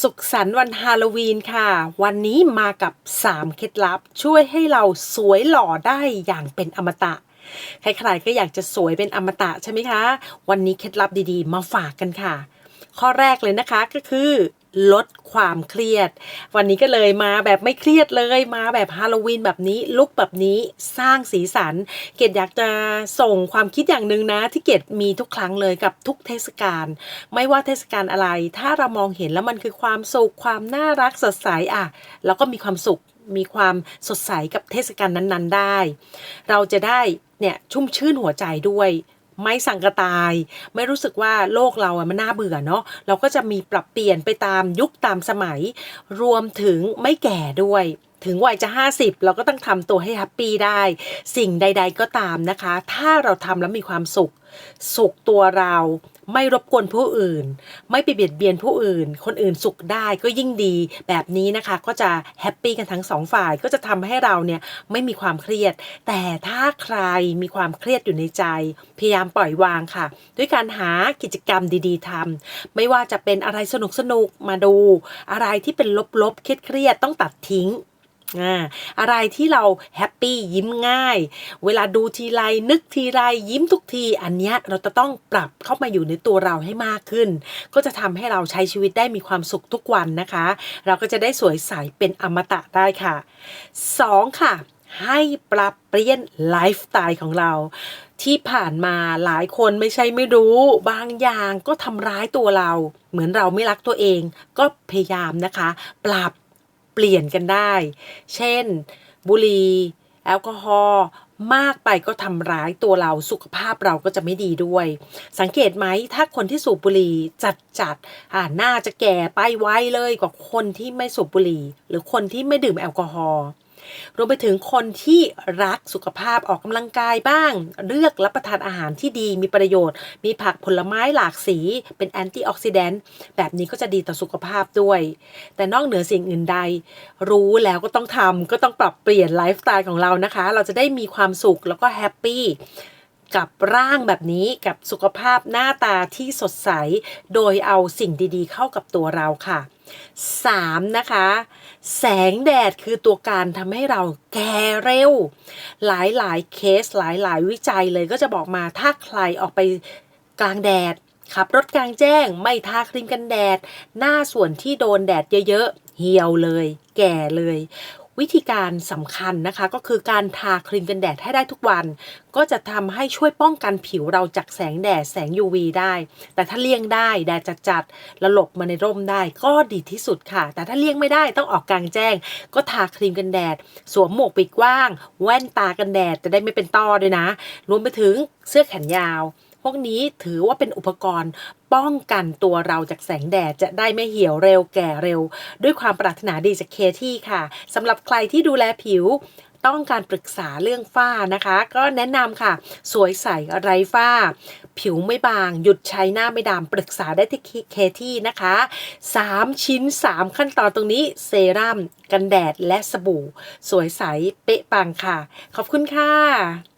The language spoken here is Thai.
สุขสันต์วันฮาโลวีนค่ะ วันนี้มากับ 3 เคล็ดลับ ช่วยให้เราสวยหล่อได้อย่างเป็นอมตะ ใครๆก็อยากจะสวยเป็นอมตะใช่ไหมคะ วันนี้เคล็ดลับดีๆ มาฝากกันค่ะ ข้อแรกเลยนะคะก็คือลดความเครียด วันนี้ก็เลยมาแบบไม่เครียดเลยมาแบบฮาโลวีนแบบนี้ลุกแบบนี้สร้างสีสัน เกดอยากจะส่งความคิดอย่างหนึ่งนะ ที่เกดมีทุกครั้งเลยกับทุกเทศกาลไม่ว่าเทศกาลอะไร ถ้าเรามองเห็นแล้วมันคือความสุขความน่ารักสดใสอะเราก็มีความสุขมีความสดใสกับเทศกาลนั้นๆได้ เราจะได้เนี่ยชุ่มชื่นหัวใจด้วย ไม่สังกระตาย ไม่รู้สึกว่าโลกเราอะมันน่าเบื่อเนาะเราก็จะมีปรับเปลี่ยนไปตามยุคตามสมัย รวมถึงไม่แก่ด้วย ถึงวัยจะ 50 เราก็ต้องทำตัวให้แฮปปี้ได้ สิ่งใด ๆ ก็ตามนะคะ ถ้าเราทำแล้วมีความสุข สุขตัวเราไม่รบกวนผู้อื่น ไม่ไปเบียดเบียนผู้อื่น คนอื่นสุขได้ก็ยิ่งดีแบบนี้นะคะก็จะแฮปปี้กันทั้งสองฝ่ายก็จะทำให้เราเนี่ยไม่มีความเครียด แต่ถ้าใครมีความเครียดอยู่ในใจ พยายามปล่อยวางค่ะ ด้วยการหากิจกรรมดีๆทำไม่ว่าจะเป็นอะไรสนุกๆมาดู อะไรที่เป็นลบๆเครียดๆต้องตัดทิ้ง อ่าอะไรที่เราแฮปปี้ยิ้มง่าย เวลาดูทีไรนึกทีไรยิ้มทุกที อันเนี้ยเราจะต้องปรับเข้ามาอยู่ในตัวเราให้มากขึ้น ก็จะทำให้เราใช้ชีวิตได้มีความสุขทุกวันนะคะ เราก็จะได้สวยใสเป็นอมตะได้ค่ะ 2. ค่ะ ให้ปรับเปลี่ยนไลฟ์สไตล์ของเราที่ผ่านมาหลายคนไม่ใช่ไม่รู้ บางอย่างก็ทำร้ายตัวเรา เหมือนเราไม่รักตัวเอง ก็พยายามนะคะ ปรับ ลี่ยนกันได้ เช่น บุหรี่แอลกอฮอล์มากไปก็ทำร้ายตัวเราสุขภาพเราก็จะไม่ดีด้วย สังเกตไหมถ้าคนที่สูบบุหรี่จัดจัดๆอ่าน่าจะแก่ไปไวเลยกว่าคนที่ไม่สูบบุหรี่ หรือคนที่ไม่ดื่มแอลกอฮอล์ รวมไปถึงคนที่รักสุขภาพออกกำลังกายบ้าง เลือกรับประทานอาหารที่ดีมีประโยชน์ มีผักผลไม้หลากสี เป็นแอนตี้ออกซิแดนต์แบบนี้ก็จะดีต่อสุขภาพด้วย แต่นอกเหนือสิ่งอื่นใด รู้แล้วก็ต้องทำก็ต้องปรับเปลี่ยนไลฟ์สไตล์ของเรานะคะ เราจะได้มีความสุขแล้วก็แฮปปี้กับร่างแบบนี้กับสุขภาพหน้าตาที่สดใส โดยเอาสิ่งดีๆ เข้ากับตัวเราค่ะ 3. นะคะ แสงแดดคือตัวการทำให้เราแก่เร็ว หลายๆ เคสหลายๆ วิจัยเลยก็จะบอกมาถ้าใครออกไปกลางแดด ขับรถกลางแจ้ง ไม่ทาครีมกันแดด หน้าส่วนที่โดนแดดเยอะๆ เหี่ยวเลย แก่เลย วิธีการสำคัญนะคะ ก็คือการทาครีมกันแดดให้ได้ทุกวัน ก็จะทำให้ช่วยป้องกันผิวเราจากแสงแดดแสง UV ได้ แต่ถ้าเลี่ยงได้ แดดจัดๆแล้วหลบมาในร่มได้ก็ดีที่สุดค่ะ แต่ถ้าเลี่ยงไม่ได้ต้องออกกลางแจ้ง ก็ทาครีมกันแดด สวมหมวกปีกกว้าง แว่นตากันแดดจะได้ไม่เป็นต้อด้วยนะ รวมไปถึงเสื้อแขนยาว พวกนี้ถือว่าเป็นอุปกรณ์ป้องกันตัวเราจากแสงแดดจะได้ไม่เหี่ยวเร็วแก่เร็ว ด้วยความปรารถนาดีจากเคที่ค่ะสำหรับใครที่ดูแลผิวต้องการปรึกษาเรื่องฝ้านะคะ ก็แนะนำค่ะ สวยใสไร้ฝ้า ผิวไม่บาง หยุดใช้หน้าไม่ดำปรึกษาได้ที่เคที่นะคะ 3 ชิ้น 3 ขั้นตอนตรงนี้เซรั่มกันแดดและสบู่ สวยใสเป๊ะปังค่ะ ขอบคุณค่ะ